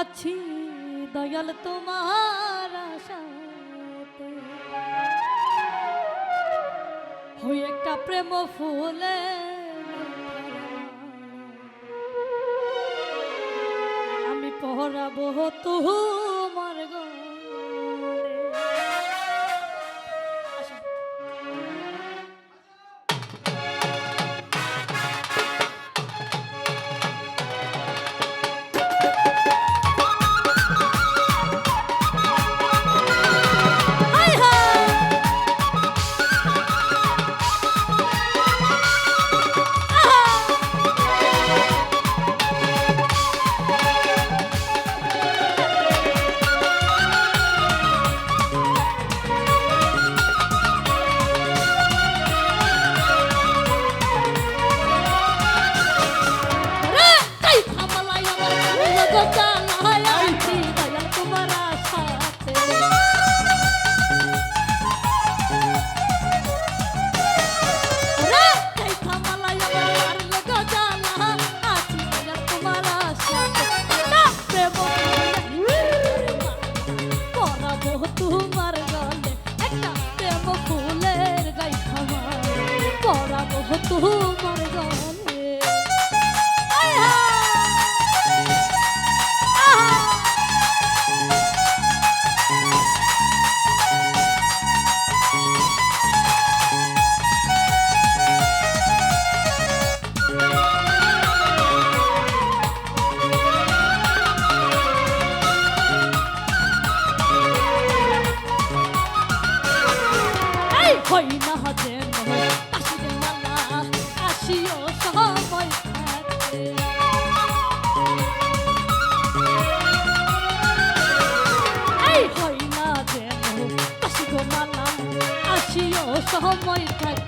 আছি দয়াল তোমার আশাতে। হই একটা প্রেম ফুলে আমি পহরাবো তুহু। তোমার জলে হয় না হাতে হাসিও সবাই হয় না যেন কাশি গো মালা আসিও সময় থাকে